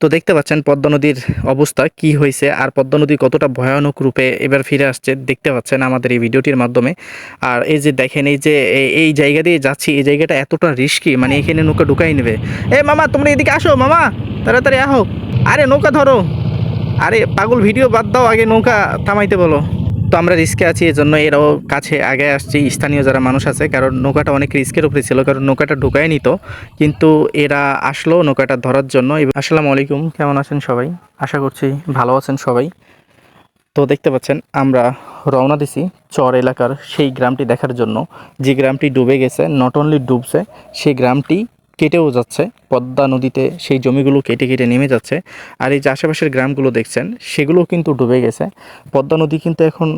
তো দেখতে পাচ্ছেন পদ্মা নদীর অবস্থা কি হয়েছে আর পদ্মা নদী কতটা ভয়ানক রূপে এবার ফিরে আসছে দেখতে পাচ্ছেন আমাদের এই ভিডিওটির মাধ্যমে। আর এই যে দেখেন, এই যে এই জায়গা দিয়ে যাচ্ছি, এই জায়গাটা এতটা রিস্কি মানে এখানে নৌকা ঢুকাই নেবে। এ মামা, তোমরা এদিকে আসো, মামা, তাড়াতাড়ি আহো। আরে নৌকা ধরো। আরে পাগল, ভিডিও বাদ দাও, আগে নৌকা থামাইতে বলো। তো আমরা রিস্কে আছি এই জন্য এরাও কাছে আগে আসছি, স্থানীয় যারা মানুষ আছে, কারণ নৌকাটা অনেক রিস্কের উপরে ছিল, কারণ নৌকাটা ঢুকায় নিত কিন্তু এরা আসলো নৌকাটা ধরার জন্য। আসসালামু আলাইকুম, কেমন আছেন সবাই? আশা করছি ভালো আছেন সবাই। তো দেখতে পাচ্ছেন, আমরা রওনা দিছি চর এলাকার সেই গ্রামটি দেখার জন্য। যে গ্রামটি ডুবে গেছে নট অনলি ডুবছে, সেই গ্রামটি কেটেও যাচ্ছে, পদ্মা নদীতে সেই জমিগুলো কেটে কেটে নেমে যাচ্ছে। আর এই যে আশেপাশের গ্রামগুলো দেখছেন, সেগুলোও কিন্তু ডুবে গেছে। পদ্মা নদী কিন্তু এখন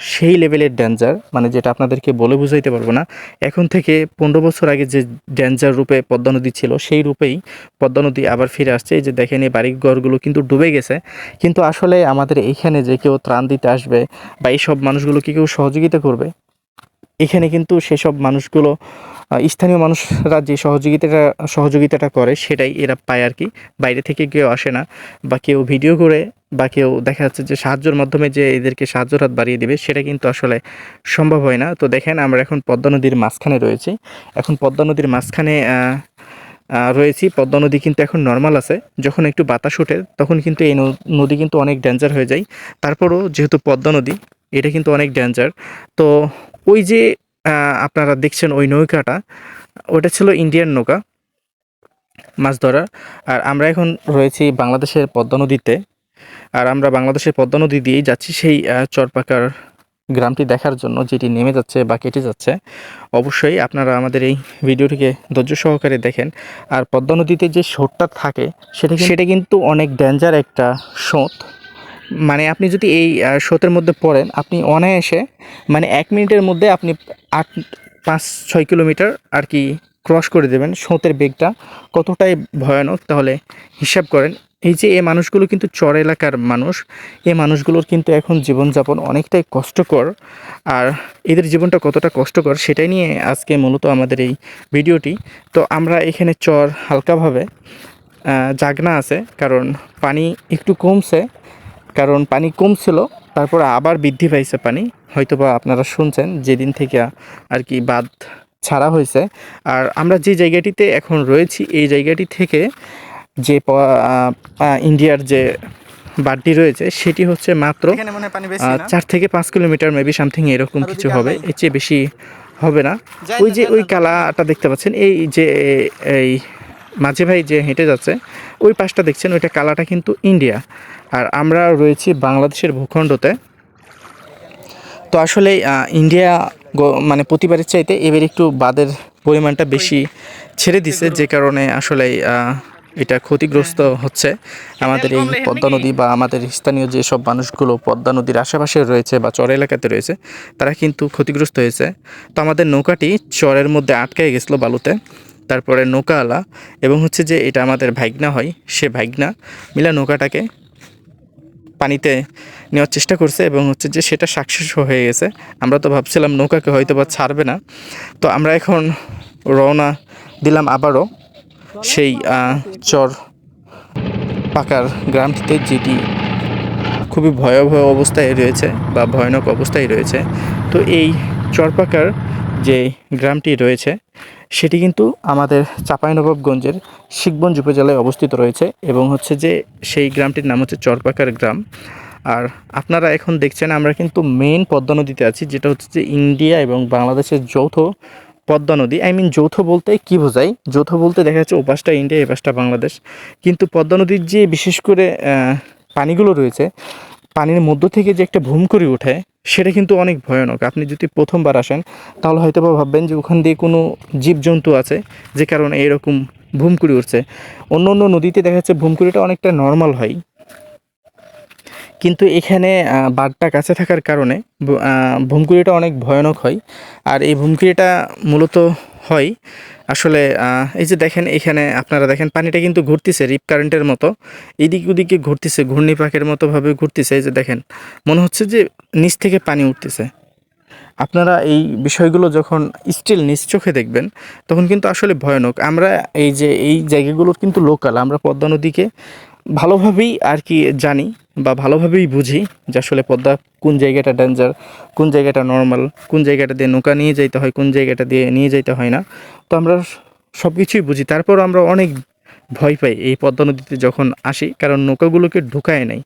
সেই লেভেলের ড্যাঞ্জার মানে যেটা আপনাদেরকে বলে বুঝাইতে পারব না। এখন থেকে পনেরো বছর আগে যে ডেঞ্জার রূপে পদ্মা নদী ছিল, সেই রূপেই পদ্মা নদী আবার ফিরে আসছে। এই যে দেখেন, এই বাড়িঘরগুলো কিন্তু ডুবে গেছে। কিন্তু আসলে আমাদের এইখানে যে কেউ ত্রাণ দিতে আসবে বা এইসব মানুষগুলোকে কেউ সহযোগিতা করবে, এখানে কিন্তু সেসব মানুষগুলো স্থানীয় মানুষরা যে সহযোগিতাটা সহযোগিতাটা করে, সেটাই এরা পায় আর কি। বাইরে থেকে কেউ আসে না, বা কেউ ভিডিও করে, বা কেউ দেখা যাচ্ছে যে সাহায্যের মাধ্যমে যে এদেরকে সাহায্যের হাত বাড়িয়ে দেবে, সেটা কিন্তু আসলে সম্ভব হয় না। তো দেখেন, আমরা এখন পদ্মা নদীর মাঝখানে রয়েছি। এখন পদ্মা নদীর মাঝখানে রয়েছি। পদ্মা নদী কিন্তু এখন নর্মাল আছে। যখন একটু বাতাস ওঠে, তখন কিন্তু এই নদী কিন্তু অনেক ডেঞ্জার হয়ে যায়। তারপরও যেহেতু পদ্মা নদী, এটা কিন্তু অনেক ডেঞ্জার তো ওই যে আপনারা দেখছেন ওই নৌকাটা। ওটা ছিল ইন্ডিয়ান নৌকা, মাছ ধরার। আর আমরা এখন রয়েছি বাংলাদেশের পদ্মা নদীতে। আর আমরা বাংলাদেশের পদ্মা নদী দিয়েই যাচ্ছি সেই চরপাকার গ্রামটি দেখার জন্য, যেটি নেমে যাচ্ছে বা কেটে যাচ্ছে। অবশ্যই আপনারা আমাদের এই ভিডিওটিকে ধৈর্য সহকারে দেখেন। আর পদ্মা নদীতে যে স্রোতটা থাকে, সেটা সেটা কিন্তু অনেক ডেঞ্জার একটা স্রোত মানে আপনি যদি এই স্রোতের মধ্যে পড়েন, আপনি অনায়াসে মানে এক মিনিটের মধ্যে আপনি আট, পাঁচ, ছয় কিলোমিটার আর কি ক্রস করে দেবেন স্রোতের বেগটা। কতটাই ভয়ানক, তাহলে হিসাব করেন। এই যে এ মানুষগুলো কিন্তু চর এলাকার মানুষ এই মানুষগুলোর কিন্তু এখন জীবনযাপন অনেকটাই কষ্টকর। আর এদের জীবনটা কতটা কষ্টকর, সেটাই নিয়ে আজকে মূলত আমাদের এই ভিডিওটি। তো আমরা এখানে চর হালকাভাবে জাগনা আছে, কারণ পানি একটু কমছে। কারণ পানি কম ছিল তারপর আবার বৃদ্ধি পাইছে পানি। হয়তোবা আপনারা শুনছেন যেদিন থেকে আর কি বাদ ছাড়া হয়েছে। আর আমরা যে জায়গাটিতে এখন রয়েছি এই জায়গাটি থেকে যে ইন্ডিয়ার যে বাঁধটি রয়েছে সেটি হচ্ছে মাত্র চার থেকে পাঁচ কিলোমিটার মেবি সামথিং এরকম কিছু হবে। এর চেয়ে বেশি হবে না। ওই যে ওই। কালাটা দেখতে পাচ্ছেন এই যে এই মাঝে ভাই যে হেঁটে যাচ্ছে ওই পাশটা দেখছেন, ওইটা কালাটা কিন্তু ইন্ডিয়া। আর আমরা রয়েছি বাংলাদেশের ভূখণ্ডতে। তো আসলে ইন্ডিয়া মানে প্রতিবারের চাইতে এবার একটু বাদের পরিমাণটা বেশি ছেড়ে দিছে, যে কারণে আসলে এটা ক্ষতিগ্রস্ত হচ্ছে। আমাদের এই পদ্মা নদী বা আমাদের স্থানীয় যেসব মানুষগুলো পদ্মা নদীর আশেপাশে রয়েছে বা চর এলাকাতে রয়েছে, তারা কিন্তু ক্ষতিগ্রস্ত হয়েছে। তো আমাদের নৌকাটি চরের মধ্যে আটকে গেছিল বালুতে। তারপরে নৌকাওয়ালা এবং হচ্ছে যে এটা আমাদের ভাইগনা হয়, সে ভাইগনা মিলা নৌকাটাকে পানিতে নেওয়ার চেষ্টা করছে এবং হচ্ছে যে সেটা সাকসেস হয়ে গেছে। আমরা তো ভাবছিলাম নৌকাকে হয়তো বা ছাড়বে না। তো আমরা এখন রওনা দিলাম আবারও সেই চর পাকার গ্রামটিতে, যেটি খুবই ভয়াবহ অবস্থায় রয়েছে বা ভয়ানক অবস্থায় রয়েছে। তো এই চরপাকার যে গ্রামটি রয়েছে সেটি কিন্তু আমাদের চাঁপাইনবাবগঞ্জের শিখগঞ্জ উপজেলায় অবস্থিত রয়েছে এবং হচ্ছে যে সেই গ্রামটির নাম হচ্ছে চরপাকার গ্রাম। আর আপনারা এখন দেখছেন আমরা কিন্তু মেন পদ্মা নদীতে আছি, যেটা হচ্ছে যে ইন্ডিয়া এবং বাংলাদেশের যৌথ পদ্মা নদী। আই মিন যৌথ বলতে কি বোঝায়? যৌথ বলতে দেখা যাচ্ছে ও পাশটা ইন্ডিয়া এ পাশটা বাংলাদেশ। কিন্তু পদ্মা নদীর যে বিশেষ করে পানিগুলো রয়েছে, পানির মধ্য থেকে যে একটা ভূমকরি ওঠে সেটা কিন্তু অনেক ভয়ানক। আপনি যদি প্রথমবার আসেন, তাহলে হয়তো বা ভাববেন যে ওখান দিয়ে কোনো জীবজন্তু আছে যে কারণে এরকম ভূমকুড়ি উঠছে অন্য অন্য নদীতে দেখা যাচ্ছে ভূমকুড়িটা অনেকটা নর্মাল হয়। কিন্তু এখানে বাঘটা কাছে থাকার কারণে ভুমকুড়িটা অনেক ভয়ানক হয়। আর এই ভূমকুড়িটা মূলত হয়। আসলে এই যে দেখেন এখানে আপনারা দেখেন পানিটা কিন্তু ঘুরতেছে রিপ কারেন্টের মতো। এদিক ওদিকে ঘুরতেছে, ঘূর্ণিপাকের মতো ভাবে ঘুরতেছে। এই যে দেখেন, মনে হচ্ছে যে নিচ থেকে পানি উঠতেছে। আপনারা এই বিষয়গুলো যখন স্টিল নিজ চোখে দেখবেন, তখন কিন্তু আসলে ভয়ানক। আমরা এই যে, এই জায়গাগুলোর কিন্তু লোকাল আমরা পদ্মা নদীকে ভালোভাবেই আর কি জানি বা ভালোভাবেই বুঝি যে আসলে পদ্মা কোন জায়গাটা ডেঞ্জার কোন জায়গাটা নর্মাল কোন জায়গাটা দিয়ে নৌকা নিয়ে যেতে হয়, কোন জায়গাটা দিয়ে নিয়ে যেতে হয় না। তো আমরা সব কিছুই বুঝি। তারপর আমরা অনেক ভয় পাই এই পদ্মা নদীতে যখন আসি, কারণ নৌকাগুলোকে ঢুকায় নাই।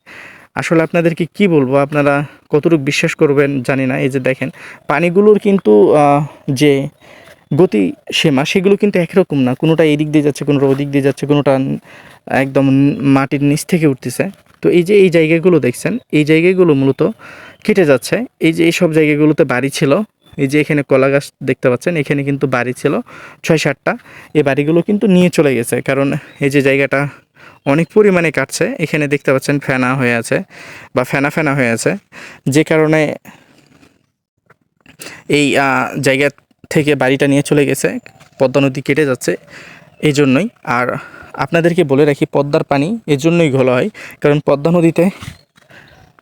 আসলে আপনাদেরকে কি বলব? আপনারা কতটুকু বিশ্বাস করবেন জানি না। এই যে দেখেন, পানিগুলোর কিন্তু যে গতি সীমা, সেগুলো কিন্তু একরকম না। কোনোটা এদিক দিয়ে যাচ্ছে, কোনোটা ওদিক দিয়ে যাচ্ছে, কোনোটা একদম মাটির নিচ থেকে উঠতেছে। তো এই যে এই জায়গাগুলো দেখছেন, এই জায়গাগুলো মূলত কেটে যাচ্ছে। এই যে এই সব জায়গাগুলোতে বাড়ি ছিল, এই যে এখানে কলা গাছ দেখতে পাচ্ছেন, এখানে কিন্তু বাড়ি ছিল ছয় সাতটা। এই বাড়িগুলো কিন্তু নিয়ে চলে গেছে, কারণ এই যে জায়গাটা অনেক পরিমাণে কাটছে। এখানে দেখতে পাচ্ছেন ফেনা হয়ে আছে বা ফেনা ফেনা হয়ে আছে। যে কারণে এই জায়গা থেকে বাড়িটা নিয়ে চলে গেছে, পদ্মা নদী কেটে যাচ্ছে এই জন্যই আর আপনাদেরকে বলে রাখি, পদ্মার পানি এই জন্যই ঘোলা হয়, কারণ পদ্মা নদীতে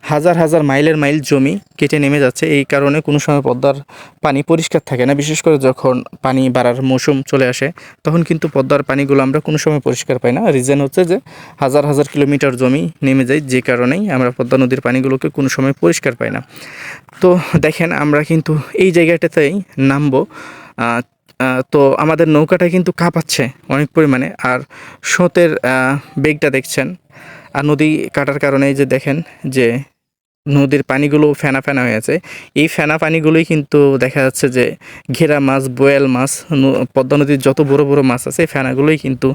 হাজার হাজার মাইলের মাইল জমি কেটে নেমে যাচ্ছে। এই কারণে কোনো সময় পদ্মার পানি পরিষ্কার থাকে না। বিশেষ করে যখন পানি বাড়ার মৌসুম চলে আসে, তখন কিন্তু পদ্মার পানিগুলো আমরা কোনো সময় পরিষ্কার পাই না। রিজন হচ্ছে যে, হাজার হাজার কিলোমিটার জমি নেমে যায়, যে কারণেই আমরা পদ্মা নদীর পানিগুলোকে কোনো সময় পরিষ্কার পাই না। তো দেখেন, আমরা কিন্তু এই জায়গাটাতেই নামবো। তো আমাদের নৌকাটা কিন্তু কাঁপাচ্ছে অনেক পরিমাণে। আর স্রোতের বেগটা দেখছেন। আর নদী কাটার কারণে যে দেখেন যে নদীর পানিগুলো ফেনা ফেনা হয়ে আছে। এই ফেনা পানিগুলোই কিন্তু দেখা যাচ্ছে যে ঘেরা মাছ, বোয়াল মাছ পদ্মা নদীর যত বড় বড় মাছ আছে, এই ফেনাগুলোই কিন্তু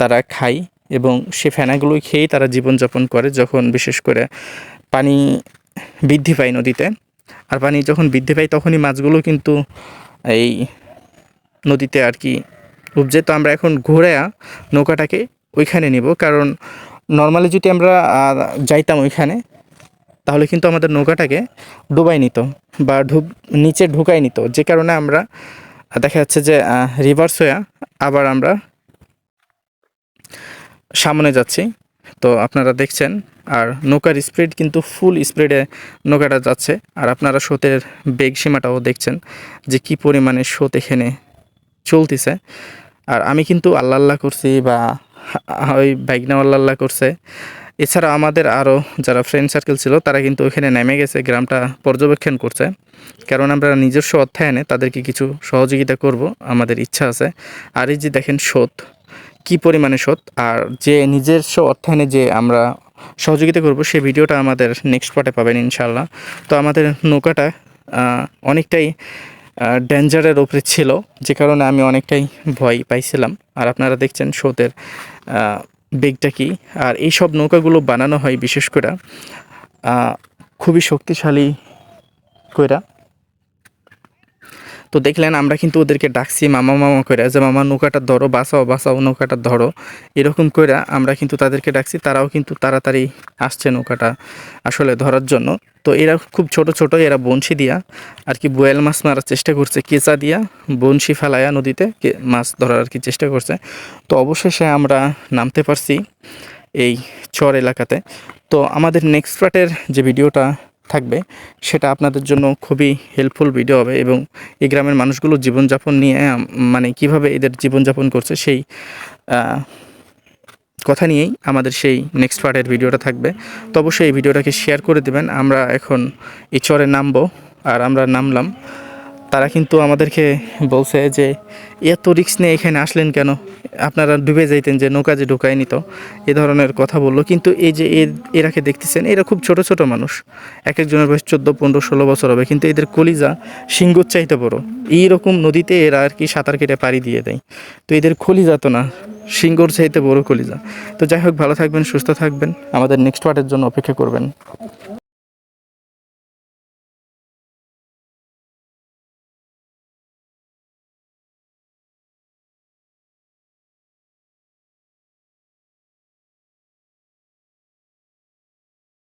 তারা খায় এবং সে ফেনাগুলোই খেয়েই তারা জীবনযাপন করে যখন বিশেষ করে পানি বৃদ্ধি পায় নদীতে। আর পানি যখন বৃদ্ধি পায় তখনই মাছগুলো কিন্তু এই নদীতে আর কি উপজে। তো আমরা এখন ঘুরে নৌকাটাকে ওইখানে নিব, কারণ নর্মালি যদি আমরা যাইতাম ওইখানে, তাহলে কিন্তু আমাদের নৌকাটাকে ডুবাই নিত বা ঢুক নিচে ঢুকাই নিত। যে কারণে আমরা, দেখা যাচ্ছে যে রিভার্স হয়ে আবার আমরা সামনে যাচ্ছি। তো আপনারা দেখছেন, আর নৌকার স্পিড কিন্তু ফুল স্পিডে নৌকাটা যাচ্ছে। আর আপনারা স্রোতের বেগ সীমাটাও দেখছেন যে কি পরিমাণে স্রোত এখানে চলতেছে। আর আমি কিন্তু আল্লাহ আল্লাহ করছি বা ওই বাইক নেওয়া আল্লাহ আল্লাহ করছে। এছাড়া আমাদের আরও যারা ফ্রেন্ড সার্কেল ছিল তারা কিন্তু ওখানে নেমে গেছে গ্রামটা পর্যবেক্ষণ করছে। কারণ আমরা নিজস্ব অর্থায়নে তাদেরকে কিছু সহযোগিতা করব আমাদের ইচ্ছা আছে। আর এই যে দেখেন স্রোত কী পরিমাণে স্রোত আর যে নিজস্ব অর্থায়নে যে আমরা সহযোগিতা করব সেই ভিডিওটা আমাদের নেক্সট পার্টে পাবেন ইনশাল্লাহ তো আমাদের নৌকাটা অনেকটাই ডেঞ্জারের ওপরে ছিল যে কারণে আমি অনেকটাই ভয় পাইছিলাম। আর আপনারা দেখছেন স্রোতের আহ, বেগটা কি? আর এই সব নৌকাগুলো বানানো হয় বিশেষ করে খুবই শক্তিশালী কইরা। তো দেখলেন আমরা কিন্তু ওদেরকে ডাকছি, মামা মামা করে যে মামা নৌকাটা ধরো, বাঁচাও বাঁচাও, নৌকাটা ধরো। এরকম করে আমরা কিন্তু তাদেরকে ডাকছি, তারাও কিন্তু তাড়াতাড়ি আসছে নৌকাটা আসলে ধরার জন্য। তো এরা খুব ছোট ছোট, এরা বনশি দিয়া আর কি বোয়াল মাছ মারার চেষ্টা করছে, কেঁচা দিয়া বনশি ফেলায়া নদীতে মাছ ধরার আর কি চেষ্টা করছে। তো অবশেষে আমরা নামতে পারছি এই চর এলাকাতে। তো আমাদের নেক্সট পার্টের যে ভিডিওটা থাকবে, সেটা আপনাদের জন্য খুবই হেল্পফুল ভিডিও হবে এবং এই গ্রামের মানুষগুলো জীবনযাপন নিয়ে মানে কীভাবে এদের জীবনযাপন করছে সেই কথা নিয়েই আমাদের সেই নেক্সট পার্টের ভিডিওটা থাকবে। তো অবশ্যই এই ভিডিওটাকে শেয়ার করে দেবেন। আমরা এখন এই চরে নামবো আর আমরা নামলাম। তারা কিন্তু আমাদেরকে বলছে যে, এত রিক্স নিয়ে এখানে আসলেন কেন? আপনারা ডুবে যাইতেন যে, নৌকা যে ঢুকায় নিত এ ধরনের কথা বলল। কিন্তু এই যে এরাকে দেখতেছেন, এরা খুব ছোট ছোট মানুষ। এক একজনের বয়স চোদ্দ, পনেরো, ষোলো বছর হবে। কিন্তু এদের কলিজা সিংগুর চাইতে বড়। এইরকম নদীতে এরা আর কি সাঁতার কেটে পাড়ি দিয়ে দেয়। তো এদের খলিজা তো না, সিংহর চাইতে বড় কলিজা। তো যাই হোক, ভালো থাকবেন, সুস্থ থাকবেন। আমাদের নেক্সট পার্টের জন্য অপেক্ষা করবেন।